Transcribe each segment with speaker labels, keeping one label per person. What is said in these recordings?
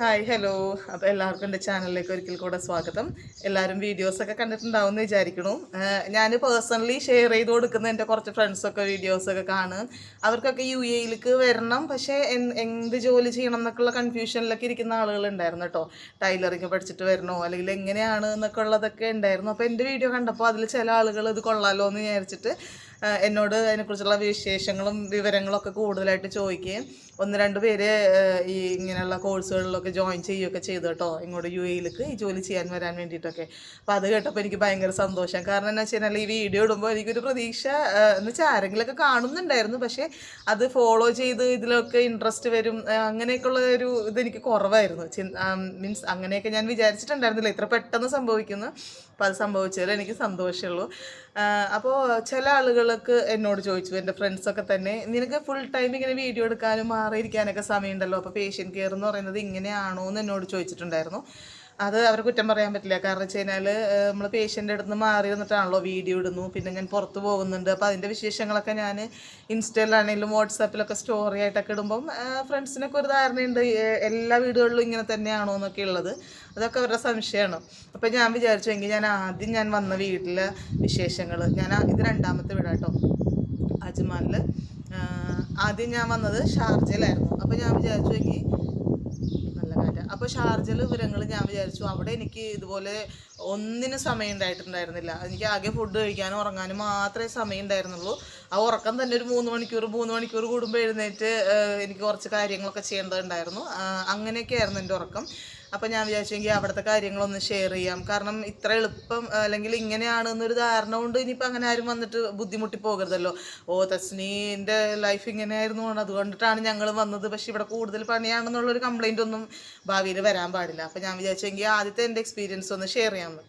Speaker 1: Hi hello. അപ്പോൾ എല്ലാവർക്കും എന്റെ ചാനലിലേക്ക് ഒരിക്കൽ കൂടെ സ്വാഗതം. എല്ലാവരും വീഡിയോസൊക്കെ കണ്ടിട്ടുണ്ടാവും എന്ന് വിചാരിക്കണു ഞാൻ പേഴ്സണലി ഷെയർ ചെയ്ത് കൊടുക്കുന്ന എന്റെ കുറച്ച് ഫ്രണ്ട്സൊക്കെ വീഡിയോസൊക്കെ കാണും. അവർക്കൊക്കെ യു എയിലേക്ക് വരണം പക്ഷേ എന്ത് ജോലി ചെയ്യണം എന്നൊക്കെയുള്ള കൺഫ്യൂഷനിലൊക്കെ ഇരിക്കുന്ന ആളുകളുണ്ടായിരുന്നു കേട്ടോ. ടൈലറിങ് പഠിച്ചിട്ട് വരണോ അല്ലെങ്കിൽ എങ്ങനെയാണ് എന്നൊക്കെ ഉള്ളതൊക്കെ ഉണ്ടായിരുന്നു. അപ്പോൾ എന്റെ വീഡിയോ കണ്ടപ്പോൾ അതിൽ ചില ആളുകൾ ഇത് കൊള്ളാലോ എന്ന് വിചാരിച്ചിട്ട് എന്നോട് അതിനെക്കുറിച്ചുള്ള വിശേഷങ്ങളും വിവരങ്ങളൊക്കെ കൂടുതലായിട്ട് ചോദിക്കുകയും ഒന്ന് രണ്ട് പേര് ഈ ഇങ്ങനെയുള്ള കോഴ്സുകളിലൊക്കെ ജോയിൻ ചെയ്യുകയൊക്കെ ചെയ്തു കേട്ടോ ഇങ്ങോട്ട് യു എയിലേക്ക് ഈ ജോലി ചെയ്യാൻ വരാൻ വേണ്ടിയിട്ടൊക്കെ. അപ്പോൾ അത് കേട്ടപ്പോൾ എനിക്ക് ഭയങ്കര സന്തോഷം. കാരണം എന്താ വെച്ച് കഴിഞ്ഞാൽ ഈ വീഡിയോ ഇടുമ്പോൾ എനിക്കൊരു പ്രതീക്ഷ ആ, എന്ന് വെച്ചാൽ ആരെങ്കിലുമൊക്കെ കാണുന്നുണ്ടായിരുന്നു. പക്ഷേ അത് ഫോളോ ചെയ്ത് ഇതിലൊക്കെ ഇൻട്രസ്റ്റ് വരും ആ, അങ്ങനെയൊക്കെയുള്ള ഒരു ഇതെനിക്ക് കുറവായിരുന്നു. മീൻസ് അങ്ങനെയൊക്കെ ഞാൻ വിചാരിച്ചിട്ടുണ്ടായിരുന്നില്ല. ഇത്ര പെട്ടെന്ന് സംഭവിക്കുന്നു. അപ്പോൾ അത് സംഭവിച്ചതിൽ എനിക്ക് സന്തോഷമുള്ളൂ. അപ്പോൾ ചില ആളുകൾക്ക് എന്നോട് ചോദിച്ചു എന്റെ ഫ്രണ്ട്സൊക്കെ തന്നെ നിനക്ക് ഫുൾ ടൈം ഇങ്ങനെ വീഡിയോ എടുക്കാനും മാറിയിരിക്കാനൊക്കെ സമയമുണ്ടല്ലോ. അപ്പോൾ പേഷ്യന്റ് കെയർ എന്ന് പറയുന്നത് ഇങ്ങനെയാണോ എന്ന് എന്നോട് ചോദിച്ചിട്ടുണ്ടായിരുന്നു. അത് അവരെ കുറ്റം പറയാൻ പറ്റില്ല. കാരണം വെച്ച് കഴിഞ്ഞാൽ നമ്മൾ പേഷ്യന്റെ അടുത്ത് നിന്ന് മാറി നിന്നിട്ടാണല്ലോ വീഡിയോ ഇടുന്നു. പിന്നെ ഞാൻ പുറത്ത് പോകുന്നുണ്ട്. അപ്പോൾ അതിന്റെ വിശേഷങ്ങളൊക്കെ ഞാൻ ഇൻസ്റ്റയിലാണെങ്കിലും വാട്സാപ്പിലൊക്കെ സ്റ്റോറി ആയിട്ടൊക്കെ ഇടുമ്പം ഫ്രണ്ട്സിനൊക്കെ ഒരു ധാരണയുണ്ട്. എല്ലാ വീടുകളിലും ഇങ്ങനെ തന്നെയാണോ എന്നൊക്കെ ഉള്ളത്. അതൊക്കെ അവരുടെ സംശയമാണ്. അപ്പോൾ ഞാൻ വിചാരിച്ചു എങ്കിൽ ഞാൻ ആദ്യം ഞാൻ വന്ന വീട്ടിലെ വിശേഷങ്ങൾ ഞാൻ ഇത് രണ്ടാമത്തെ വീടാട്ടോ അജ്മാനിൽ ആദ്യം ഞാൻ വന്നത് ഷാർജയിലായിരുന്നു. അപ്പോൾ ഞാൻ വിചാരിച്ചു എങ്കിൽ നല്ല കാര്യം. അപ്പോൾ ഷാർജയിൽ വിവരങ്ങൾ ഞാൻ വിചാരിച്ചു അവിടെ എനിക്ക് ഇതുപോലെ ഒന്നിനും സമയം ഉണ്ടായിട്ടുണ്ടായിരുന്നില്ല. എനിക്ക് ആകെ ഫുഡ് കഴിക്കാനും ഉറങ്ങാനും മാത്രമേ സമയം ഉണ്ടായിരുന്നുള്ളൂ. ആ ഉറക്കം തന്നെ ഒരു മൂന്ന് മണിക്കൂർ മൂന്ന് മണിക്കൂർ കൂടുമ്പോൾ എഴുന്നേറ്റ് എനിക്ക് കുറച്ച് കാര്യങ്ങളൊക്കെ ചെയ്യേണ്ടതുണ്ടായിരുന്നു. അങ്ങനെയൊക്കെ ആയിരുന്നു എന്റെ ഉറക്കം. അപ്പോൾ ഞാൻ വിചാരിച്ചെങ്കിൽ അവിടുത്തെ കാര്യങ്ങളൊന്ന് ഷെയർ ചെയ്യാം. കാരണം ഇത്ര എളുപ്പം അല്ലെങ്കിൽ ഇങ്ങനെയാണ് എന്നൊരു ധാരണ കൊണ്ട് ഇനിയിപ്പോൾ അങ്ങനെ ആരും വന്നിട്ട് ബുദ്ധിമുട്ടി പോകരുതല്ലോ. ഓ തസ്നീന്റെ ലൈഫ് ഇങ്ങനെയായിരുന്നു കൊണ്ട് അതുകൊണ്ടിട്ടാണ് ഞങ്ങൾ വന്നത്. പക്ഷേ ഇവിടെ കൂടുതൽ പണിയാണെന്നുള്ളൊരു കംപ്ലൈന്റ് ഒന്നും ഭാവിയിൽ വരാൻ പാടില്ല. അപ്പോൾ ഞാൻ വിചാരിച്ചെങ്കിൽ ആദ്യത്തെ എന്റെ എക്സ്പീരിയൻസ് ഒന്ന് ഷെയർ ചെയ്യാമെന്ന്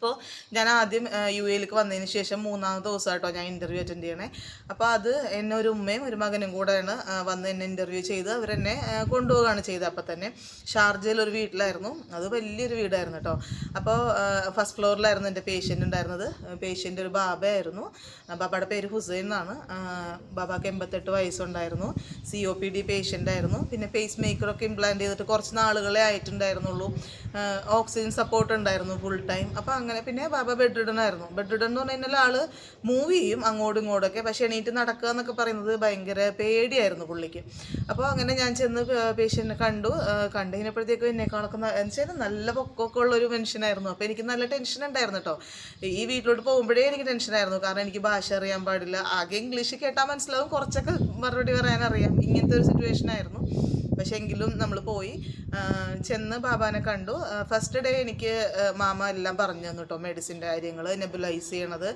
Speaker 1: അപ്പോൾ ഞാൻ ആദ്യം യു എയിലേക്ക് വന്നതിന് ശേഷം മൂന്നാമത്തെ ദിവസമായിട്ടോ ഞാൻ ഇന്റർവ്യൂ അറ്റൻഡ് ചെയ്യണേ. അപ്പോൾ അത് എന്നെ ഒരു ഉമ്മയും ഒരു മകനും കൂടെയാണ് വന്ന് എന്നെ ഇന്റർവ്യൂ ചെയ്ത് അവരെന്നെ കൊണ്ടുപോവുകയാണ് ചെയ്തത് അപ്പം തന്നെ. ഷാർജയിൽ ഒരു വീട്ടിലായിരുന്നു. അത് വലിയൊരു വീടായിരുന്നു കേട്ടോ അപ്പോൾ ഫസ്റ്റ് ഫ്ലോറിലായിരുന്നു എന്റെ പേഷ്യന്റ് ഉണ്ടായിരുന്നത്. പേഷ്യന്റ് ഒരു ബാബയായിരുന്നു. ബാബയുടെ പേര് ഹുസൈൻ എന്നാണ്. ബാബാക്ക് എൺപത്തെട്ട് വയസ്സുണ്ടായിരുന്നു. C O P D patient ആയിരുന്നു. പിന്നെ പേസ് മേക്കറൊക്കെ ഇംപ്ലാന്റ് ചെയ്തിട്ട് കുറച്ച് നാളുകളെ ആയിട്ടുണ്ടായിരുന്നുള്ളൂ. ഓക്സിജൻ സപ്പോർട്ട് ഉണ്ടായിരുന്നു ഫുൾ ടൈം അപ്പോൾ പിന്നെ ബാബ ബെഡ് റിഡൺ ആയിരുന്നു ബെഡ് എന്ന് പറഞ്ഞു കഴിഞ്ഞാൽ ആൾ മൂവ് ചെയ്യും അങ്ങോട്ടും ഇങ്ങോട്ടൊക്കെ. പക്ഷേ എണീറ്റ് നടക്കുക എന്നൊക്കെ പറയുന്നത് ഭയങ്കര പേടിയായിരുന്നു പുള്ളിക്ക്. അപ്പോൾ അങ്ങനെ ഞാൻ ചെന്ന് പേഷ്യന്റിനെ കണ്ടു. കണ്ടു കഴിഞ്ഞപ്പോഴത്തേക്കും എന്നെക്കാളൊക്കെ എന്ന് വെച്ചാൽ നല്ല പൊക്കമൊക്കെ ഉള്ളൊരു മനുഷ്യനായിരുന്നു. അപ്പോൾ എനിക്ക് നല്ല ടെൻഷൻ ഉണ്ടായിരുന്നു കേട്ടോ ഈ വീട്ടിലോട്ട് പോകുമ്പോഴേ എനിക്ക് ടെൻഷനായിരുന്നു കാരണം എനിക്ക് ഭാഷ അറിയാൻ പാടില്ല. ആകെ ഇംഗ്ലീഷ് കേട്ടാൽ മനസ്സിലാവും. കുറച്ചൊക്കെ മറുപടി പറയാനറിയാം. ഇങ്ങനത്തെ ഒരു സിറ്റുവേഷൻ ആയിരുന്നു. പക്ഷെ എങ്കിലും നമ്മൾ പോയി ചെന്ന് ബാബാനെ കണ്ടു. ഫസ്റ്റ് ഡേ എനിക്ക് മാമ എല്ലാം പറഞ്ഞു തന്നു കേട്ടോ മെഡിസിന്റെ കാര്യങ്ങൾ നെബുലൈസ് ചെയ്യണത്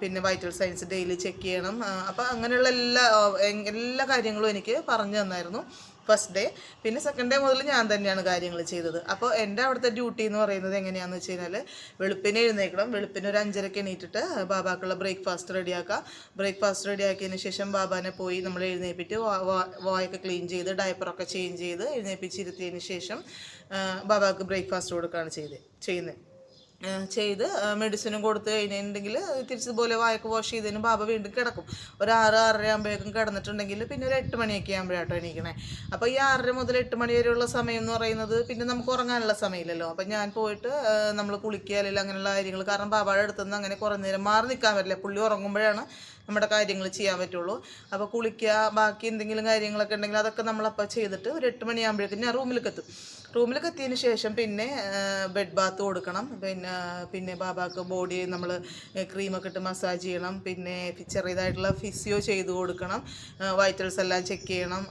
Speaker 1: പിന്നെ വൈറ്റൽ സയൻസ് ഡെയിലി ചെക്ക് ചെയ്യണം അപ്പം അങ്ങനെയുള്ള എല്ലാ എല്ലാ കാര്യങ്ങളും എനിക്ക് പറഞ്ഞു തന്നായിരുന്നു. First day. പിന്നെ സെക്കൻഡ് ഡേ മുതൽ ഞാൻ തന്നെയാണ് കാര്യങ്ങൾ ചെയ്തത്. അപ്പോൾ എന്റെ അവിടുത്തെ ഡ്യൂട്ടി എന്ന് പറയുന്നത് എങ്ങനെയാണെന്ന് വെച്ച് കഴിഞ്ഞാൽ വെളുപ്പിനെ എഴുന്നേക്കണം. വെളുപ്പിന് ഒരു അഞ്ചരക്ക് എണീറ്റിട്ട് ബാബാക്കുള്ള ബ്രേക്ക്ഫാസ്റ്റ് റെഡിയാക്കുക ബ്രേക്ക്ഫാസ്റ്റ് റെഡിയാക്കിയതിന് ശേഷം ബാബാനെ പോയി നമ്മൾ എഴുന്നേപ്പിച്ച് വായൊക്കെ ക്ലീൻ ചെയ്ത് ഡയപ്പറൊക്കെ ചേഞ്ച് ചെയ്ത് എഴുന്നേപ്പിച്ചിരുത്തിയതിന് ശേഷം ബാബാക്ക് ബ്രേക്ക്ഫാസ്റ്റ് കൊടുക്കുകയാണ് ചെയ്ത് ചെയ്യുന്നത്. ചെയ്ത് മെഡിസിനും കൊടുത്ത് കഴിഞ്ഞിട്ടുണ്ടെങ്കിൽ തിരിച്ചതുപോലെ വായൊക്കെ വാഷ് ചെയ്തതിന് ബാബ വീണ്ടും കിടക്കും. ഒരു ആറ് ആറര ആകുമ്പോഴേക്കും കിടന്നിട്ടുണ്ടെങ്കിൽ പിന്നെ ഒരു എട്ട് മണിയൊക്കെ ആകുമ്പോഴാട്ടോ എണീക്കണേ. അപ്പോൾ ഈ ആറര മുതൽ എട്ട് മണി വരെയുള്ള സമയം എന്ന് പറയുന്നത് പിന്നെ നമുക്ക് ഉറങ്ങാനുള്ള സമയമില്ലല്ലോ. അപ്പം ഞാൻ പോയിട്ട് നമ്മൾ കുളിക്കുക അല്ലെങ്കിൽ അങ്ങനെയുള്ള കാര്യങ്ങൾ. കാരണം ബാബയുടെ അടുത്തുനിന്ന് അങ്ങനെ കുറേ നേരം മാറി നിൽക്കാൻ പറ്റില്ല. പുള്ളി ഉറങ്ങുമ്പോഴാണ് നമ്മുടെ കാര്യങ്ങൾ ചെയ്യാൻ പറ്റുള്ളൂ. അപ്പോൾ കുളിക്കുക ബാക്കി എന്തെങ്കിലും കാര്യങ്ങളൊക്കെ ഉണ്ടെങ്കിൽ അതൊക്കെ നമ്മളപ്പോൾ ചെയ്തിട്ട് ഒരു എട്ട് മണിയാകുമ്പോഴേക്കും ഞാൻ റൂമിലേക്ക് എത്തും. റൂമിലേക്ക് എത്തിയതിന് ശേഷം പിന്നെ ബെഡ് ബാത്ത് കൊടുക്കണം. പിന്നെ പിന്നെ ബാബാക്ക് ബോഡി നമ്മൾ ക്രീമൊക്കെ ഇട്ട് മസാജ് ചെയ്യണം. പിന്നെ ചെറിയതായിട്ടുള്ള ഫിസിയോ ചെയ്ത് കൊടുക്കണം. വൈറ്റൽസ് എല്ലാം ചെക്ക് ചെയ്യണം.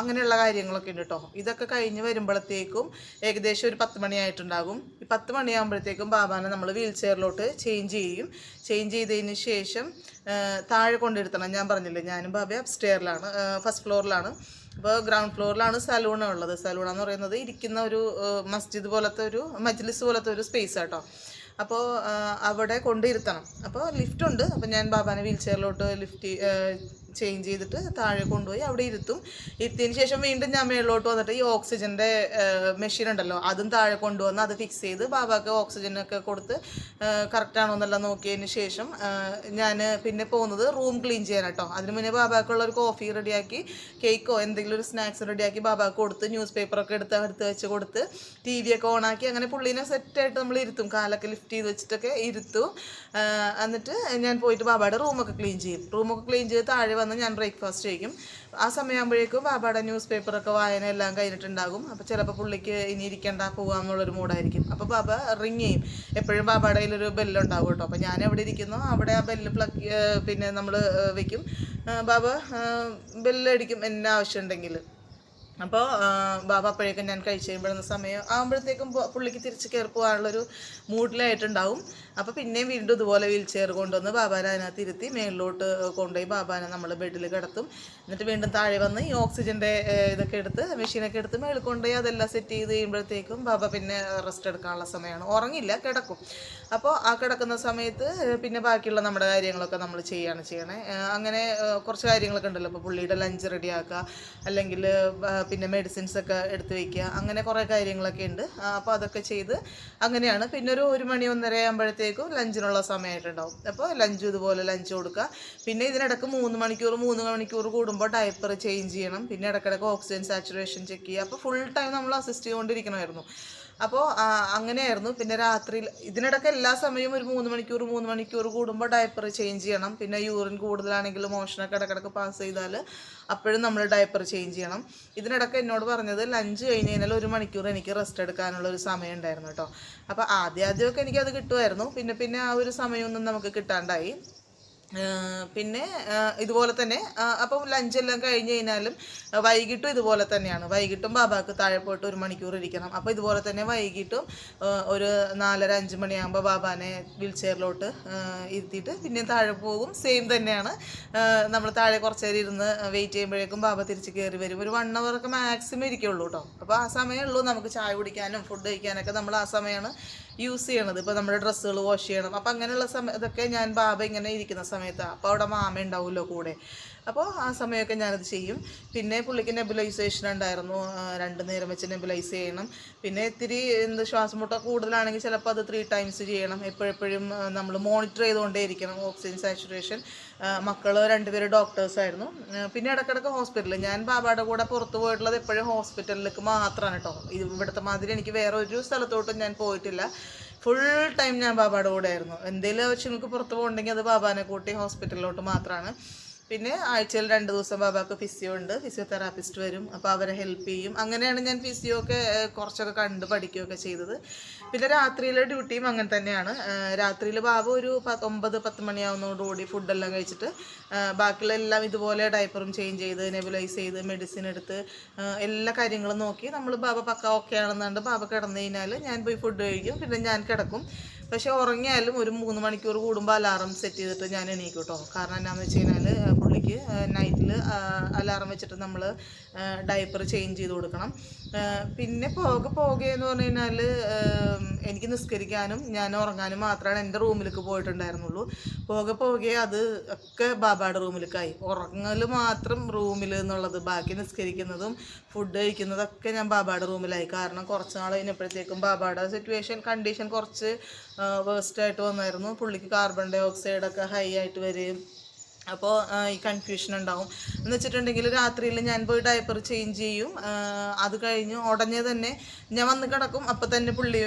Speaker 1: അങ്ങനെയുള്ള കാര്യങ്ങളൊക്കെ ഉണ്ട് കേട്ടോ ഇതൊക്കെ കഴിഞ്ഞ് വരുമ്പോഴത്തേക്കും ഏകദേശം ഒരു പത്ത് മണിയായിട്ടുണ്ടാകും. ഈ പത്ത് മണിയാകുമ്പോഴത്തേക്കും ബാബാനെ നമ്മൾ വീൽ ചെയറിലോട്ട് ചേഞ്ച് ചെയ്യും. ചേഞ്ച് ചെയ്തതിന് ശേഷം താഴെ കൊണ്ടിരുത്തണം ഞാൻ പറഞ്ഞില്ലേ ഞാനും ബാബ അപ്സ്റ്റെയറിലാണ് ഫസ്റ്റ് ഫ്ലോറിലാണ് അപ്പോൾ ഗ്രൗണ്ട് ഫ്ലോറിലാണ് സലൂൺ ഉള്ളത്. സലൂൺ എന്ന് പറയുന്നത് ഇരിക്കുന്ന ഒരു മസ്ജിദ് പോലത്തെ ഒരു മജ്ലിസ് പോലത്തെ ഒരു സ്പേസ് ആട്ടോ അപ്പോൾ അവിടെ കൊണ്ടിരുത്തണം അപ്പോൾ ലിഫ്റ്റ് ഉണ്ട്. അപ്പോൾ ഞാൻ ബാബാനെ വീൽ ചെയറിലോട്ട് ലിഫ്റ്റ് ചേഞ്ച് ചെയ്തിട്ട് താഴെ കൊണ്ടുപോയി അവിടെ ഇരുത്തും. ഇരുത്തിയതിന് ശേഷം വീണ്ടും ഞാൻ മേളിലോട്ട് വന്നിട്ട് ഈ ഓക്സിജന്റെ മെഷീൻ ഉണ്ടല്ലോ അതും താഴെ കൊണ്ടുവന്ന് അത് ഫിക്സ് ചെയ്ത് ബാബാക്ക് ഓക്സിജനൊക്കെ കൊടുത്ത് കറക്റ്റാണോ എന്നെല്ലാം നോക്കിയതിന് ശേഷം ഞാൻ പിന്നെ പോകുന്നത് റൂം ക്ലീൻ ചെയ്യാൻ കേട്ടോ. അതിന് മുന്നേ ബാബാക്കുള്ള ഒരു കോഫി റെഡിയാക്കി കേക്കോ എന്തെങ്കിലും ഒരു സ്നാക്സ് റെഡിയാക്കി ബാബാക്ക് കൊടുത്ത് ന്യൂസ് പേപ്പറൊക്കെ എടുത്ത് എടുത്ത് വെച്ച് കൊടുത്ത് ടി ഒക്കെ ഓണാക്കി അങ്ങനെ പുള്ളീനെ സെറ്റായിട്ട് നമ്മൾ ഇരുത്തും. കാലൊക്കെ ലിഫ്റ്റ് ചെയ്ത് വെച്ചിട്ടൊക്കെ ഇരുത്തും. എന്നിട്ട് ഞാൻ പോയിട്ട് ബാബായുടെ റൂമൊക്കെ ക്ലീൻ ചെയ്യും. റൂമൊക്കെ ക്ലീൻ ചെയ്ത് താഴെ വന്ന് ഞാൻ ബ്രേക്ക്ഫാസ്റ്റ് കഴിക്കും. ആ സമയമാകുമ്പോഴേക്കും ബാബയുടെ ന്യൂസ് പേപ്പറൊക്കെ വായന എല്ലാം കഴിഞ്ഞിട്ടുണ്ടാകും. അപ്പോൾ ചിലപ്പോൾ പുള്ളിക്ക് ഇനി ഇരിക്കേണ്ട പോകാമെന്നുള്ളൊരു മൂഡായിരിക്കും. അപ്പോൾ ബാബ റിങ് ചെയ്യും. എപ്പോഴും ബാബയുടെ കയ്യിലൊരു ബെല്ലുണ്ടാവും കേട്ടോ. അപ്പോൾ ഞാൻ എവിടെ ഇരിക്കുന്നു. അവിടെ ആ ബെല്ല് പ്ലഗ് പിന്നെ നമ്മൾ വെക്കും. ബാബ ബെല്ലടിക്കും എന്നെ ആവശ്യമുണ്ടെങ്കിൽ അപ്പോൾ ബാബ അപ്പോഴേക്കും ഞാൻ കഴിച്ച് കഴിയുമ്പോഴുന്ന സമയം ആകുമ്പോഴത്തേക്കും പുള്ളിക്ക് തിരിച്ച് കയറി പോകാനുള്ളൊരു മൂഡിലായിട്ടുണ്ടാവും. അപ്പോൾ പിന്നെയും വീണ്ടും ഇതുപോലെ വീൽ ചെയർ കൊണ്ടുവന്ന് ബാബാനെ അതിനകത്ത് ഇരുത്തി മേളിലോട്ട് കൊണ്ടുപോയി ബാബാനെ നമ്മൾ ബെഡിൽ കിടത്തും. എന്നിട്ട് വീണ്ടും താഴെ വന്ന് ഈ ഓക്സിജന്റെ ഇതൊക്കെ എടുത്ത് മെഷീനൊക്കെ എടുത്ത് മേളിൽ കൊണ്ടുപോയി അതെല്ലാം സെറ്റ് ചെയ്ത് കഴിയുമ്പോഴത്തേക്കും ബാബ പിന്നെ റെസ്റ്റ് എടുക്കാനുള്ള സമയമാണ്. ഉറങ്ങില്ല കിടക്കും. അപ്പോൾ ആ കിടക്കുന്ന സമയത്ത് പിന്നെ ബാക്കിയുള്ള നമ്മുടെ കാര്യങ്ങളൊക്കെ നമ്മൾ ചെയ്യുകയാണ് ചെയ്യണേ. അങ്ങനെ കുറച്ച് കാര്യങ്ങളൊക്കെ ഉണ്ടല്ലോ. ഇപ്പോൾ പുള്ളിയുടെ ലഞ്ച് റെഡിയാക്കുക അല്ലെങ്കിൽ പിന്നെ മെഡിസിൻസ് ഒക്കെ എടുത്ത് വയ്ക്കുക. അങ്ങനെ കുറേ കാര്യങ്ങളൊക്കെ ഉണ്ട്. അപ്പോൾ അതൊക്കെ ചെയ്ത് അങ്ങനെയാണ്. പിന്നെ ഒരു ഒരു മണി ഒന്നര ആകുമ്പോഴത്തേക്കും ലഞ്ചിനുള്ള സമയമായിട്ടുണ്ടാവും. അപ്പോൾ ലഞ്ച് ഇതുപോലെ ലഞ്ച് കൊടുക്കുക. പിന്നെ ഇതിനിടക്ക് മൂന്ന് മണിക്കൂർ മൂന്ന് മണിക്കൂർ കൂടുമ്പോൾ ഡയപ്പർ ചേഞ്ച് ചെയ്യണം. പിന്നെ ഇടയ്ക്കിടയ്ക്ക് ഓക്സിജൻ സാച്ചുറേഷൻ ചെക്ക് ചെയ്യുക. അപ്പോൾ ഫുൾ ടൈം നമ്മൾ അസിസ്റ്റ് ചെയ്തുകൊണ്ടിരിക്കണമായിരുന്നു. അപ്പോൾ അങ്ങനെയായിരുന്നു. പിന്നെ രാത്രിയിൽ ഇതിനിടയ്ക്ക് എല്ലാ സമയവും ഒരു മൂന്ന് മണിക്കൂർ മൂന്ന് മണിക്കൂർ കൂടുമ്പോൾ ഡയപ്പർ ചേഞ്ച് ചെയ്യണം. പിന്നെ യൂറിൻ കൂടുതലാണെങ്കിൽ മോഷനൊക്കെ ഇടയ്ക്കിടയ്ക്ക് പാസ് ചെയ്താൽ അപ്പോഴും നമ്മൾ ഡയപ്പർ ചേഞ്ച് ചെയ്യണം. ഇതിനിടയ്ക്ക് എന്നോട് പറഞ്ഞത് ലഞ്ച് കഴിഞ്ഞ് കഴിഞ്ഞാൽ ഒരു മണിക്കൂർ എനിക്ക് റെസ്റ്റ് എടുക്കാനുള്ള ഒരു സമയം ഉണ്ടായിരുന്നു കേട്ടോ അപ്പോൾ ആദ്യം ആദ്യമൊക്കെ എനിക്കത് കിട്ടുമായിരുന്നു പിന്നെ പിന്നെ ആ ഒരു സമയമൊന്നും നമുക്ക് കിട്ടാണ്ടായി. പിന്നെ ഇതുപോലെ തന്നെ അപ്പം ലഞ്ചെല്ലാം കഴിഞ്ഞ് കഴിഞ്ഞാലും വൈകിട്ടും ഇതുപോലെ തന്നെയാണ്. വൈകിട്ടും ബാബാക്ക് താഴെ പോയിട്ട് ഒരു മണിക്കൂർ ഇരിക്കണം. അപ്പോൾ ഇതുപോലെ തന്നെ വൈകിട്ടും ഒരു നാലര അഞ്ച് മണിയാകുമ്പോൾ ബാബാനെ വീൽ ചെയറിലോട്ട് ഇരുത്തിയിട്ട് പിന്നെ താഴെ പോകും. സെയിം തന്നെയാണ് നമ്മൾ താഴെ കുറച്ച് നേരം ഇരുന്ന് വെയിറ്റ് ചെയ്യുമ്പോഴേക്കും ബാബ തിരിച്ച് കയറി വരും. ഒരു വൺ ഒക്കെ മാക്സിമം ഇരിക്കുള്ളൂ കേട്ടോ അപ്പോൾ ആ സമയമേ ഉള്ളൂ നമുക്ക് ചായ കുടിക്കാനും ഫുഡ് കഴിക്കാനൊക്കെ നമ്മൾ ആ സമയമാണ് യൂസ് ചെയ്യണത്. ഇപ്പോൾ നമ്മുടെ ഡ്രസ്സുകൾ വാഷ് ചെയ്യണം. അപ്പോൾ അങ്ങനെയുള്ള സമയം ഇതൊക്കെ ഞാൻ ബാബ ഇങ്ങനെ ഇരിക്കുന്ന സമയത്താണ് അപ്പോൾ അവിടെ മാമ ഉണ്ടാവുമല്ലോ കൂടെ. അപ്പോൾ ആ സമയമൊക്കെ ഞാനത് ചെയ്യും. പിന്നെ പുള്ളിക്ക് നെബുലൈസേഷൻ ഉണ്ടായിരുന്നു. രണ്ട് നേരം വെച്ച് നെബുലൈസ് ചെയ്യണം. പിന്നെ ഇത്തിരി എന്ത് ശ്വാസം മുട്ട കൂടുതലാണെങ്കിൽ ചിലപ്പോൾ അത് ത്രീ ടൈംസ് ചെയ്യണം. എപ്പോഴെപ്പോഴും നമ്മൾ മോണിറ്റർ ചെയ്തുകൊണ്ടേ ഇരിക്കണം ഓക്സിജൻ സാച്ചുറേഷൻ മക്കൾ രണ്ടുപേരും ഡോക്ടേഴ്സായിരുന്നു പിന്നെ ഇടയ്ക്കിടയ്ക്ക് ഹോസ്പിറ്റലിൽ ഞാൻ ബാബയുടെ കൂടെ പുറത്ത് പോയിട്ടുള്ളത് എപ്പോഴും ഹോസ്പിറ്റലിലേക്ക് മാത്രമാണ് കേട്ടോ ഇവിടുത്തെ മാതിരി എനിക്ക് വേറെ ഒരു സ്ഥലത്തോട്ടും ഞാൻ പോയിട്ടില്ല. ഫുൾ ടൈം ഞാൻ ബാബയുടെ കൂടെ ആയിരുന്നു. എന്തെങ്കിലും ആവശ്യങ്ങൾക്ക് പുറത്ത് പോകണമെങ്കിൽ അത് ബാബാനെ കൂട്ടി ഹോസ്പിറ്റലിലോട്ട് മാത്രമാണ് പിന്നെ ആഴ്ചയിൽ രണ്ട് ദിവസം ബാബാക്ക് ഫിസിയോ ഉണ്ട്. ഫിസിയോതെറാപ്പിസ്റ്റ് വരും. അപ്പോൾ അവരെ ഹെൽപ്പ് ചെയ്യും. അങ്ങനെയാണ് ഞാൻ ഫിസിയോ ഒക്കെ കുറച്ചൊക്കെ കണ്ട് പഠിക്കുകയൊക്കെ ചെയ്തത്. പിന്നെ രാത്രിയിലെ ഡ്യൂട്ടിയും അങ്ങനെ തന്നെയാണ്. രാത്രിയിൽ ബാബ ഒരു ഒമ്പത് പത്ത് മണിയാവുന്നതോടുകൂടി ഫുഡെല്ലാം കഴിച്ചിട്ട് ബാക്കിയുള്ള എല്ലാം ഇതുപോലെ ഡയപ്പറും ചേഞ്ച് ചെയ്ത് നെബുലൈസ് ചെയ്ത് മെഡിസിൻ എടുത്ത് എല്ലാ കാര്യങ്ങളും നോക്കി. നമ്മൾ ബാബ പക്ക ഓക്കെ ആണെന്നുണ്ട് ബാബ കിടന്നു കഴിഞ്ഞാൽ ഞാൻ പോയി ഫുഡ് കഴിക്കും. പിന്നെ ഞാൻ കിടക്കും. പക്ഷെ ഉറങ്ങിയാലും ഒരു മൂന്ന് മണിക്കൂർ കൂടുമ്പോൾ അലാറം സെറ്റ് ചെയ്തിട്ട് ഞാൻ എണീക്കും കേട്ടോ കാരണം എന്നാന്ന് വെച്ച് കഴിഞ്ഞാൽ നൈറ്റിൽ അലാറം വെച്ചിട്ട് നമ്മൾ ഡയപ്പർ ചേഞ്ച് ചെയ്ത് കൊടുക്കണം. പിന്നെ പോകെ പോകെ എന്ന് പറഞ്ഞു കഴിഞ്ഞാൽ എനിക്ക് നിസ്കരിക്കാനും ഞാൻ ഉറങ്ങാനും മാത്രമാണ് എന്റെ റൂമിലേക്ക് പോയിട്ടുണ്ടായിരുന്നുള്ളൂ. പോകെ പോകെ അത് ഒക്കെ ബാബയുടെ റൂമിലേക്കായി. ഉറങ്ങൽ മാത്രം റൂമിൽ എന്നുള്ളത് ബാക്കി നിസ്കരിക്കുന്നതും ഫുഡ് കഴിക്കുന്നതൊക്കെ ഞാൻ ബാബായുടെ റൂമിലായി. കാരണം കുറച്ച് നാൾ കഴിഞ്ഞപ്പോഴത്തേക്കും ബാബയുടെ സിറ്റുവേഷൻ കണ്ടീഷൻ കുറച്ച് വേസ്റ്റ് ആയിട്ട് വന്നായിരുന്നു. പുള്ളിക്ക് കാർബൺ ഡൈ ഓക്സൈഡ് ഒക്കെ ഹൈ ആയിട്ട് വരികയും അപ്പോൾ ഈ കൺഫ്യൂഷൻ ഉണ്ടാവും. എന്ന് വെച്ചിട്ടുണ്ടെങ്കിൽ രാത്രിയിൽ ഞാൻ പോയി ഡയപ്പർ ചേഞ്ച് ചെയ്യും. അത് കഴിഞ്ഞ് ഉടനെ തന്നെ ഞാൻ വന്ന് കിടക്കും. അപ്പം തന്നെ പുള്ളി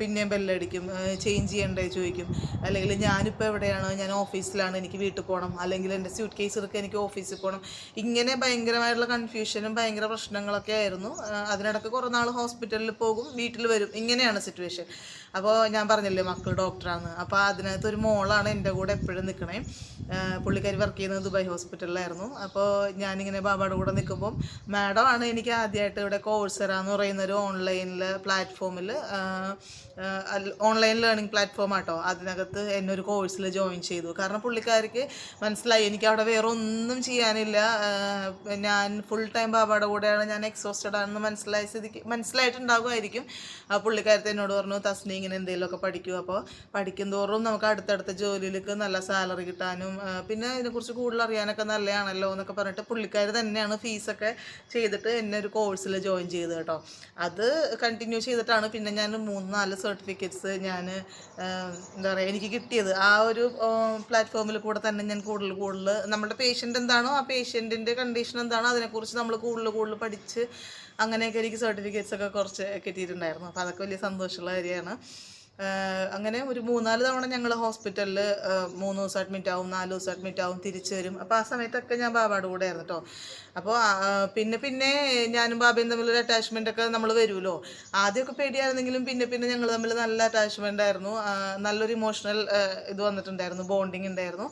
Speaker 1: പിന്നെയും ബെല്ലടിക്കും ചേഞ്ച് ചെയ്യണ്ടേ ചോദിക്കും. അല്ലെങ്കിൽ ഞാനിപ്പോൾ എവിടെയാണ്? ഞാൻ ഓഫീസിലാണ്. എനിക്ക് വീട്ടിൽ പോകണം. അല്ലെങ്കിൽ എന്റെ സ്യൂട്ട് കേസ് എടുക്കുക എനിക്ക് ഓഫീസിൽ പോകണം. ഇങ്ങനെ ഭയങ്കരമായിട്ടുള്ള കൺഫ്യൂഷനും ഭയങ്കര പ്രശ്നങ്ങളൊക്കെ ആയിരുന്നു. അതിനിടയ്ക്ക് കുറേ നാൾ ഹോസ്പിറ്റലിൽ പോകും. വീട്ടിൽ വരും. ഇങ്ങനെയാണ് സിറ്റുവേഷൻ അപ്പോൾ ഞാൻ പറഞ്ഞില്ലേ മക്കൾ ഡോക്ടറാണ് അപ്പോൾ അതിനകത്ത് ഒരു മോളാണ് എന്റെ കൂടെ എപ്പോഴും നിൽക്കണേ പുള്ളിക്കാരി വർക്ക് ചെയ്യുന്നത് ദുബായ് ഹോസ്പിറ്റലിലായിരുന്നു അപ്പോൾ ഞാനിങ്ങനെ ബാബയുടെ കൂടെ നിൽക്കുമ്പം മാഡം ആണ് എനിക്ക് ആദ്യമായിട്ട് ഇവിടെ കോഴ്സറ എന്ന് പറയുന്ന ഒരു ഓൺലൈനിൽ പ്ലാറ്റ്ഫോമിൽ ഓൺലൈൻ ലേണിംഗ് പ്ലാറ്റ്ഫോം ആട്ടോ. അതിനകത്ത് എന്നെ ഒരു കോഴ്സിൽ ജോയിൻ ചെയ്തു. കാരണം പുള്ളിക്കാർക്ക് മനസ്സിലായി എനിക്ക് അവിടെ വേറെ ഒന്നും ചെയ്യാനില്ല. ഞാൻ ഫുൾ ടൈം ബാബയുടെ കൂടെയാണ്. ഞാൻ എക്സോസ്റ്റഡ് ആണെന്ന് മനസ്സിലായ സ്ഥിതിക്ക് മനസ്സിലായിട്ടുണ്ടാകുമായിരിക്കും. പുള്ളിക്കാരത്തെ എന്നോട് പറഞ്ഞു തസ്നി ഇങ്ങനെ എന്തെങ്കിലുമൊക്കെ പഠിക്കും. അപ്പോൾ പഠിക്കും തോറും നമുക്ക് അടുത്തടുത്ത ജോലിയിലേക്ക് നല്ല സാലറി കിട്ടാനും പിന്നെ ഇതിനെക്കുറിച്ച് കൂടുതൽ അറിയാനൊക്കെ നല്ലതാണല്ലോ എന്നൊക്കെ പറഞ്ഞിട്ട് പുള്ളിക്കാർ തന്നെയാണ് ഫീസൊക്കെ ചെയ്തിട്ട് എന്നെ ഒരു കോഴ്സിൽ ജോയിൻ ചെയ്ത് കേട്ടോ. അത് കണ്ടിന്യൂ ചെയ്തിട്ടാണ് പിന്നെ ഞാൻ മൂന്ന് നാല് സർട്ടിഫിക്കറ്റ്സ് ഞാൻ എന്താ പറയുക എനിക്ക് കിട്ടിയത്. ആ ഒരു പ്ലാറ്റ്ഫോമിൽ കൂടെ തന്നെ ഞാൻ കൂടുതൽ കൂടുതൽ നമ്മുടെ പേഷ്യന്റ് എന്താണോ ആ പേഷ്യന്റിന്റെ കണ്ടീഷൻ എന്താണോ അതിനെക്കുറിച്ച് നമ്മൾ കൂടുതൽ കൂടുതൽ പഠിച്ച് അങ്ങനെയൊക്കെ എനിക്ക് സർട്ടിഫിക്കറ്റ്സ് ഒക്കെ കുറച്ച് കിട്ടിയിട്ടുണ്ടായിരുന്നു. അപ്പോൾ അതൊക്കെ വലിയ സന്തോഷമുള്ള കാര്യമാണ്. അങ്ങനെ ഒരു മൂന്നാൽ തവണ ഞങ്ങൾ ഹോസ്പിറ്റലിൽ മൂന്ന് ദിവസം അഡ്മിറ്റ് ആവും നാല് ദിവസം അഡ്മിറ്റ് ആവും തിരിച്ചു വരും. അപ്പോൾ ആ സമയത്തൊക്കെ ഞാൻ ബാബയുടെ കൂടെ ആയിരുന്നു കേട്ടോ അപ്പോൾ പിന്നെ പിന്നെ ഞാനും ബാബയും തമ്മിലൊരു അറ്റാച്ച്മെന്റ് ഒക്കെ നമ്മൾ വരുമല്ലോ ആദ്യമൊക്കെ പേടിയായിരുന്നെങ്കിലും പിന്നെ പിന്നെ ഞങ്ങൾ തമ്മിൽ നല്ല അറ്റാച്ച്മെന്റ് ആയിരുന്നു. നല്ലൊരു ഇമോഷണൽ ഇത് വന്നിട്ടുണ്ടായിരുന്നു ബോണ്ടിങ് ഉണ്ടായിരുന്നു.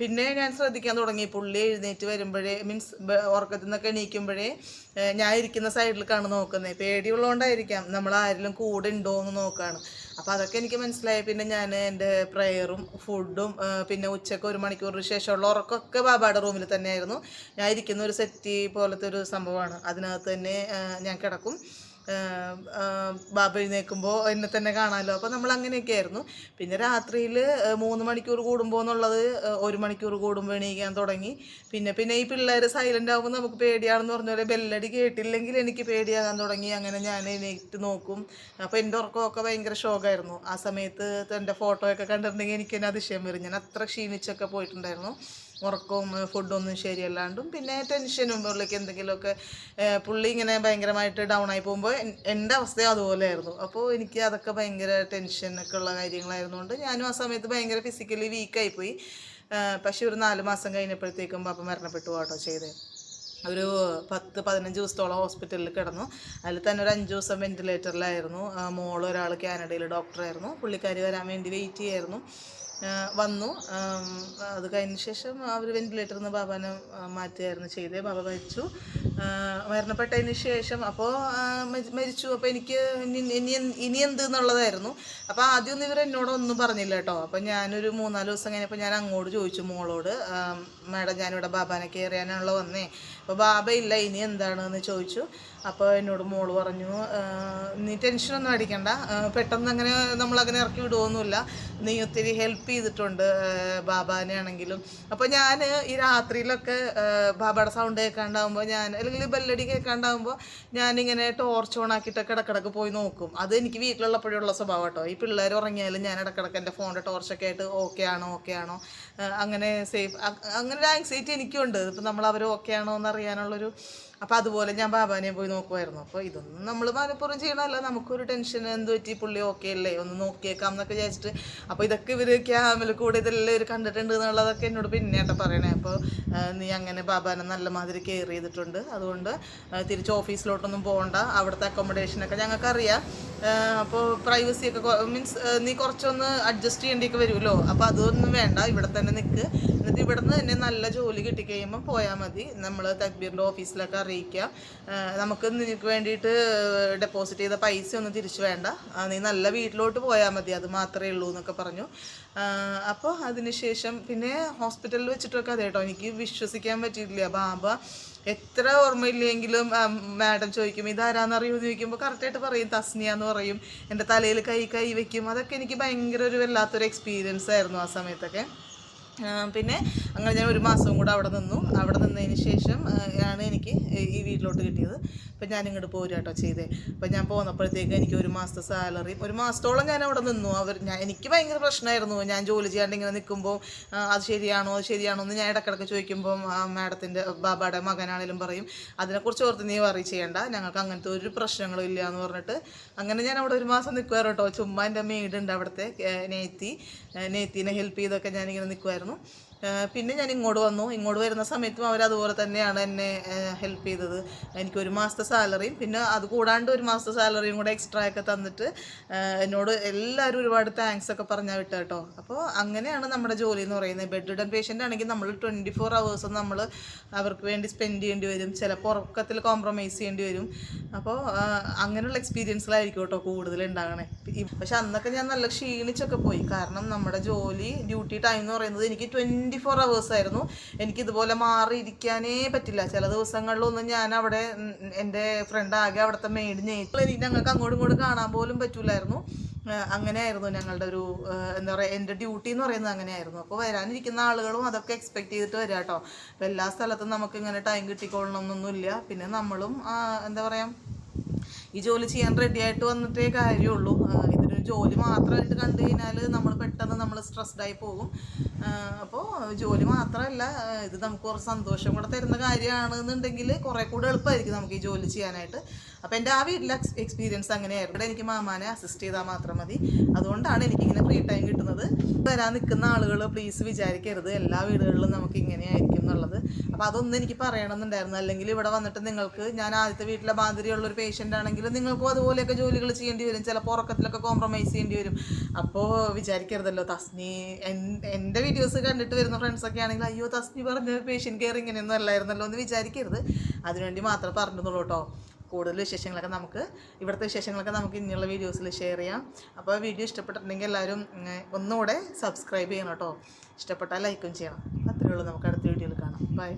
Speaker 1: പിന്നെ ഞാൻ ശ്രദ്ധിക്കാൻ തുടങ്ങി. പുള്ളി എഴുന്നേറ്റ് വരുമ്പോഴേ മീൻസ് ഉറക്കത്തിൽ നിന്നൊക്കെ എണീക്കുമ്പോഴേ ഞാൻ ഇരിക്കുന്ന സൈഡിലേക്കാണ് നോക്കുന്നത് പേടിയുള്ളതുകൊണ്ടായിരിക്കാം നമ്മൾ ആരെങ്കിലും കൂടെ ഉണ്ടോ എന്ന് നോക്കുകയാണ് അപ്പോൾ അതൊക്കെ എനിക്ക് മനസ്സിലായി. പിന്നെ ഞാൻ എന്റെ പ്രയറും ഫുഡും പിന്നെ ഉച്ചയ്ക്ക് ഒരു മണിക്കൂറിന് ശേഷമുള്ള ഉറക്കമൊക്കെ ബാബയുടെ റൂമിൽ തന്നെയായിരുന്നു. ഞാൻ ഇരിക്കുന്ന ഒരു സെറ്റി പോലത്തെ ഒരു സംഭവമാണ്. അതിനകത്ത് തന്നെ ഞാൻ കിടക്കും. ബാബ എഴുന്നേൽക്കുമ്പോൾ എന്നെ തന്നെ കാണാമല്ലോ അപ്പോൾ നമ്മൾ അങ്ങനെയൊക്കെ ആയിരുന്നു. പിന്നെ രാത്രിയിൽ മൂന്ന് മണിക്കൂർ കൂടുമ്പോൾ എന്നുള്ളത് ഒരു മണിക്കൂർ കൂടുമ്പോൾ എണീക്കാൻ തുടങ്ങി. പിന്നെ പിന്നെ ഈ പിള്ളേർ സൈലന്റ് ആകുമ്പോൾ നമുക്ക് പേടിയാണെന്ന് പറഞ്ഞ പോലെ ബെല്ലടി കേട്ടില്ലെങ്കിൽ എനിക്ക് പേടിയാകാൻ തുടങ്ങി. അങ്ങനെ ഞാൻ എണീറ്റ് നോക്കും. അപ്പോൾ എന്റെ ഉറക്കമൊക്കെ ഭയങ്കര ഷോക്കായിരുന്നു ആ സമയത്ത് എന്റെ ഫോട്ടോയൊക്കെ കണ്ടിട്ടുണ്ടെങ്കിൽ എനിക്ക് തന്നെ അതിശയം വരും. ഞാൻ അത്ര ക്ഷീണിച്ചൊക്കെ പോയിട്ടുണ്ടായിരുന്നു. ഉറക്കവും ഫുഡും ഒന്നും ശരിയല്ലാണ്ടും പിന്നെ ടെൻഷനും പുള്ളിക്ക് എന്തെങ്കിലുമൊക്കെ പുള്ളി ഇങ്ങനെ ഭയങ്കരമായിട്ട് ഡൗൺ ആയി പോകുമ്പോൾ എന്റെ അവസ്ഥ അതുപോലെയായിരുന്നു. അപ്പോൾ എനിക്ക് അതൊക്കെ ഭയങ്കര ടെൻഷനൊക്കെ ഉള്ള കാര്യങ്ങളായിരുന്നുകൊണ്ട് ഞാനും ആ സമയത്ത് ഭയങ്കര ഫിസിക്കലി വീക്കായിപ്പോയി പക്ഷേ ഒരു നാല് മാസം കഴിഞ്ഞപ്പോഴത്തേക്കും പാപ്പ മരണപ്പെട്ടു കേട്ടോ ചെയ്തത് ഒരു പത്ത് പതിനഞ്ച് ദിവസത്തോളം ഹോസ്പിറ്റലിൽ കിടന്നു. അതിൽ തന്നെ ഒരു അഞ്ച് ദിവസം വെന്റിലേറ്ററിലായിരുന്നു മോൾ ഒരാൾ കാനഡയിൽ ഡോക്ടറായിരുന്നു പുള്ളിക്കാരി വരാൻ വേണ്ടി വെയിറ്റ് ചെയ്യായിരുന്നു. വന്നു. അത് കഴിഞ്ഞ ശേഷം അവർ വെന്റിലേറ്ററിൽ നിന്ന് ബാബാനെ മാറ്റുകയായിരുന്നു ചെയ്തത് ബാബ മരിച്ചു. മരണപ്പെട്ടതിന് ശേഷം അപ്പോൾ മരിച്ചു. അപ്പോൾ എനിക്ക് ഇനി ഇനി എന്ത് എന്നുള്ളതായിരുന്നു അപ്പോൾ ആദ്യമൊന്നും ഇവർ എന്നോടൊന്നും പറഞ്ഞില്ല കേട്ടോ. അപ്പോൾ ഞാനൊരു മൂന്നാൽ ദിവസം കഴിഞ്ഞപ്പോൾ ഞാൻ അങ്ങോട്ട് ചോദിച്ചു മോളോട് മാഡം ഞാനിവിടെ ബാബാനെ കയറിയാനുള്ള വന്നേ. അപ്പോൾ ബാബ ഇല്ല ഇനി എന്താണെന്ന് ചോദിച്ചു. അപ്പോൾ എന്നോട് മോൾ പറഞ്ഞു നീ ടെൻഷനൊന്നും അടിക്കണ്ട. പെട്ടെന്ന് അങ്ങനെ നമ്മളങ്ങനെ ഇറക്കി വിടുവൊന്നുമില്ല. നീ ഒത്തിരി ഹെൽപ്പ് ചെയ്തിട്ടുണ്ട് ബാബാനെ ആണെങ്കിലും. അപ്പോൾ ഞാൻ ഈ രാത്രിയിലൊക്കെ ബാബയുടെ സൗണ്ട് കേൾക്കാണ്ടാവുമ്പോൾ ഞാൻ അല്ലെങ്കിൽ ബെല്ലടി കേൾക്കാണ്ടാവുമ്പോൾ ഞാനിങ്ങനെ ടോർച്ച് ഓൺ ആക്കിയിട്ടൊക്കെ ഇടക്കിടക്ക് പോയി നോക്കും. അത് എനിക്ക് വീട്ടിലുള്ളപ്പോഴുള്ള സ്വഭാവം കേട്ടോ. ഈ പിള്ളേർ ഉറങ്ങിയാലും ഞാൻ ഇടക്കിടക്ക് എന്റെ ഫോണിന്റെ ടോർച്ചൊക്കെ ആയിട്ട് ഓക്കെ ആണോ ഓക്കെ ആണോ അങ്ങനെ സേഫ് അങ്ങനെ ഒരു ആങ്സൈറ്റി എനിക്കുണ്ട്. ഇപ്പം നമ്മൾ അവർ ഓക്കെ ആണോ എന്ന് അപ്പോൾ അതുപോലെ ഞാൻ ബാബാനെ പോയി നോക്കുമായിരുന്നു അപ്പോൾ ഇതൊന്നും നമ്മൾ മനഃപൂർവം ചെയ്യണമല്ല നമുക്കൊരു ടെൻഷൻ എന്ത് പറ്റി? പുള്ളി ഓക്കെ അല്ലേ? ഒന്ന് നോക്കിയേക്കാം എന്നൊക്കെ വിചാരിച്ചിട്ട്. അപ്പോൾ ഇതൊക്കെ ഇവർ ക്യാമിൽ കൂടെ ഇതെല്ലാം ഇവർ കണ്ടിട്ടുണ്ട് എന്നുള്ളതൊക്കെ എന്നോട് പിന്നെയാട്ട പറയണേ. അപ്പോൾ നീ അങ്ങനെ ബാബാനെ നല്ല മാതിരി കെയർ ചെയ്തിട്ടുണ്ട്. അതുകൊണ്ട് തിരിച്ച് ഓഫീസിലോട്ടൊന്നും പോകണ്ട അവിടുത്തെ അക്കോമഡേഷനൊക്കെ ഞങ്ങൾക്കറിയാം. അപ്പോൾ പ്രൈവസി ഒക്കെ മീൻസ് നീ കുറച്ചൊന്ന് അഡ്ജസ്റ്റ് ചെയ്യേണ്ടിയൊക്കെ വരുമല്ലോ. അപ്പോൾ അതൊന്നും വേണ്ട ഇവിടെ തന്നെ നിൽക്ക് എന്നിട്ട് ഇവിടെ നിന്ന് തന്നെ നല്ല ജോലി കിട്ടിക്കഴിയുമ്പോൾ പോയാൽ മതി. നമ്മൾ തക്ബീറിന്റെ ഓഫീസിലൊക്കെ അറിയിക്കുക നമുക്ക് നിനക്ക് വേണ്ടിയിട്ട് ഡെപ്പോസിറ്റ് ചെയ്ത പൈസ ഒന്നും തിരിച്ചു വേണ്ട. നീ നല്ല വീട്ടിലോട്ട് പോയാൽ മതി അത് മാത്രമേ ഉള്ളൂ എന്നൊക്കെ പറഞ്ഞു. അപ്പോൾ അതിനുശേഷം പിന്നെ ഹോസ്പിറ്റലിൽ വെച്ചിട്ടൊക്കെ അതെ കേട്ടോ എനിക്ക് വിശ്വസിക്കാൻ പറ്റിയിട്ടില്ല. ബാബ എത്ര ഓർമ്മയില്ലെങ്കിലും മാഡം ചോദിക്കും ഇതാരാന്നറിയുമെന്ന് ചോദിക്കുമ്പോൾ കറക്റ്റായിട്ട് പറയും തസ്നിയ എന്ന് പറയും. എന്റെ തലയിൽ കൈ കൈ വെക്കും. അതൊക്കെ എനിക്ക് ഭയങ്കര ഒരു വല്ലാത്തൊരു എക്സ്പീരിയൻസ് ആയിരുന്നു ആ സമയത്തൊക്കെ. പിന്നെ അങ്ങനെ ഞാൻ ഒരു മാസം കൂടെ അവിടെ നിന്നു. അവിടെ നിന്നതിന് ശേഷം ആണ് എനിക്ക് ഈ വീട്ടിലോട്ട് കിട്ടിയത്. അപ്പം ഞാൻ ഇങ്ങോട്ട് പോരുക കേട്ടോ ചെയ്തേ. അപ്പം ഞാൻ പോന്നപ്പോഴത്തേക്ക് എനിക്ക് ഒരു മാസത്തെ സാലറി ഒരു മാസത്തോളം ഞാൻ അവിടെ നിന്നു. അവർ ഞാൻ എനിക്ക് ഭയങ്കര പ്രശ്നമായിരുന്നു ഞാൻ ജോലി ചെയ്യാണ്ട് ഇങ്ങനെ നിൽക്കുമ്പോൾ അത് ശരിയാണോ അത് ശരിയാണോ എന്ന് ഞാൻ ഇടക്കിടക്ക് ചോദിക്കുമ്പോൾ മാഡത്തിന്റെ ബാബയുടെ മകനാണേലും പറയും അതിനെക്കുറിച്ച് ഓർത്ത് നീ വറി ചെയ്യേണ്ട. ഞങ്ങൾക്ക് അങ്ങനത്തെ ഒരു പ്രശ്നങ്ങളും ഇല്ല എന്ന് പറഞ്ഞിട്ട് അങ്ങനെ ഞാൻ അവിടെ ഒരു മാസം നിൽക്കുമായിരുന്നു കേട്ടോ ചുമ്മാ എന്റെ മെയ്ഡുണ്ട് അവിടുത്തെ നേത്തി നേത്തിനെ ഹെൽപ്പ് ചെയ്തൊക്കെ ഞാനിങ്ങനെ നിൽക്കുമായിരുന്നു പിന്നെ ഞാൻ ഇങ്ങോട്ട് വന്നു. ഇങ്ങോട്ട് വരുന്ന സമയത്തും അവർ അതുപോലെ തന്നെയാണ് എന്നെ ഹെൽപ്പ് ചെയ്തത്. എനിക്ക് ഒരു മാസത്തെ സാലറിയും പിന്നെ അത് കൂടാണ്ട് ഒരു മാസത്തെ സാലറിയും കൂടെ എക്സ്ട്രാ ഒക്കെ തന്നിട്ട് എന്നോട് എല്ലാവരും ഒരുപാട് താങ്ക്സ് ഒക്കെ പറഞ്ഞാൽ വിട്ട കേട്ടോ അപ്പോൾ അങ്ങനെയാണ് നമ്മുടെ ജോലി എന്ന് പറയുന്നത്. ബെഡ് റിഡൻ പേഷ്യന്റ് ആണെങ്കിൽ നമ്മൾ ട്വന്റി ഫോർ അവേഴ്സും നമ്മൾ അവർക്ക് വേണ്ടി സ്പെൻഡ് ചെയ്യേണ്ടി വരും. ചിലപ്പോൾ ഉറക്കത്തിൽ കോംപ്രമൈസ് ചെയ്യേണ്ടി വരും. അപ്പോൾ അങ്ങനെയുള്ള എക്സ്പീരിയൻസുകളായിരിക്കും കേട്ടോ കൂടുതൽ ഉണ്ടാകണേ പക്ഷെ അന്നൊക്കെ ഞാൻ നല്ല ക്ഷീണിച്ചൊക്കെ പോയി. കാരണം നമ്മുടെ ജോലി ഡ്യൂട്ടി ടൈം എന്ന് പറയുന്നത് എനിക്ക് ട്വന്റി ഫോർ അവേഴ്സ് ആയിരുന്നു എനിക്കിതുപോലെ മാറിയിരിക്കാനേ പറ്റില്ല. ചില ദിവസങ്ങളിലൊന്നും ഞാൻ അവിടെ എന്റെ ഫ്രണ്ട് ആകെ അവിടുത്തെ മെയ്ഡ് എനിക്ക് ഞങ്ങൾക്ക് അങ്ങോട്ടും ഇങ്ങോട്ടും കാണാൻ പോലും പറ്റൂലായിരുന്നു. ഏഹ് അങ്ങനെയായിരുന്നു ഞങ്ങളുടെ ഒരു എന്താ പറയുക എന്റെ ഡ്യൂട്ടി എന്ന് പറയുന്നത് അങ്ങനെയായിരുന്നു. അപ്പോൾ വരാനിരിക്കുന്ന ആളുകളും അതൊക്കെ എക്സ്പെക്ട് ചെയ്തിട്ട് വരിക കേട്ടോ അപ്പോൾ എല്ലാ സ്ഥലത്തും നമുക്ക് ഇങ്ങനെ ടൈം കിട്ടിക്കൊള്ളണം എന്നൊന്നുമില്ല പിന്നെ നമ്മളും എന്താ പറയുക ഈ ജോലി ചെയ്യാൻ റെഡി ആയിട്ട് വന്നിട്ടേ കാര്യമുള്ളൂ. ഇതിനൊരു ജോലി മാത്രമായിട്ട് കണ്ടു കഴിഞ്ഞാൽ നമ്മൾ പെട്ടെന്ന് നമ്മൾ സ്ട്രെസ്ഡ് ആയി പോകും. അപ്പോൾ ജോലി മാത്രമല്ല ഇത് നമുക്ക് കുറച്ച് സന്തോഷം കൂടെ തരുന്ന കാര്യമാണെന്നുണ്ടെങ്കിൽ കുറേ കൂടെ എളുപ്പമായിരിക്കും നമുക്ക് ഈ ജോലി ചെയ്യാനായിട്ട്. അപ്പോൾ എന്റെ ആ വീട്ടിലെ എക്സ്പീരിയൻസ് അങ്ങനെയായിരുന്നു. ഇവിടെ എനിക്ക് മാമാനെ അസിസ്റ്റ് ചെയ്താൽ മാത്രം മതി. അതുകൊണ്ടാണ് എനിക്കിങ്ങനെ ഫ്രീ ടൈം കിട്ടുന്നത്. വരാൻ നിൽക്കുന്ന ആളുകൾ പ്ലീസ് വിചാരിക്കരുത്. എല്ലാ വീടുകളിലും നമുക്ക് ഇങ്ങനെയായിരിക്കും എന്നുള്ളത്. അപ്പോൾ അതൊന്നും എനിക്ക് പറയണമെന്നുണ്ടായിരുന്നു. അല്ലെങ്കിൽ ഇവിടെ വന്നിട്ട് നിങ്ങൾക്ക് ഞാൻ ആദ്യത്തെ വീട്ടിലെ മാതിരിയുള്ള ഒരു പേഷ്യന്റ് ആണെങ്കിൽ നിങ്ങൾക്കും അതുപോലെയൊക്കെ ജോലികൾ ചെയ്യേണ്ടി വരും. ചിലപ്പോൾ ഉറക്കത്തിലൊക്കെ കോംപ്രമൈസ് ചെയ്യേണ്ടി വരും. അപ്പോൾ വിചാരിക്കരുതല്ലോ. തസ്നി എന്റെ വീഡിയോസ് കണ്ടിട്ട് വരുന്ന ഫ്രണ്ട്സൊക്കെ ആണെങ്കിൽ അയ്യോ തസ്നി പറഞ്ഞ പേഷ്യന്റ് കെയർ ഇങ്ങനെയൊന്നും അല്ലായിരുന്നല്ലോ എന്ന് വിചാരിക്കരുത്. അതിനുവേണ്ടി മാത്രം പറഞ്ഞതുള്ളൂ കേട്ടോ കൂടുതൽ വിശേഷങ്ങളൊക്കെ നമുക്ക് ഇവിടുത്തെ വിശേഷങ്ങളൊക്കെ നമുക്ക് ഇനിയുള്ള വീഡിയോസിൽ ഷെയർ ചെയ്യാം. അപ്പോൾ വീഡിയോ ഇഷ്ടപ്പെട്ടിട്ടുണ്ടെങ്കിൽ എല്ലാവരും ഒന്നുകൂടെ സബ്സ്ക്രൈബ് ചെയ്യണം കേട്ടോ ഇഷ്ടപ്പെട്ടാൽ ലൈക്കും ചെയ്യണം. അത്രയേ ഉള്ളൂ. നമുക്ക് അടുത്ത വീഡിയോയിൽ കാണാം. ബൈ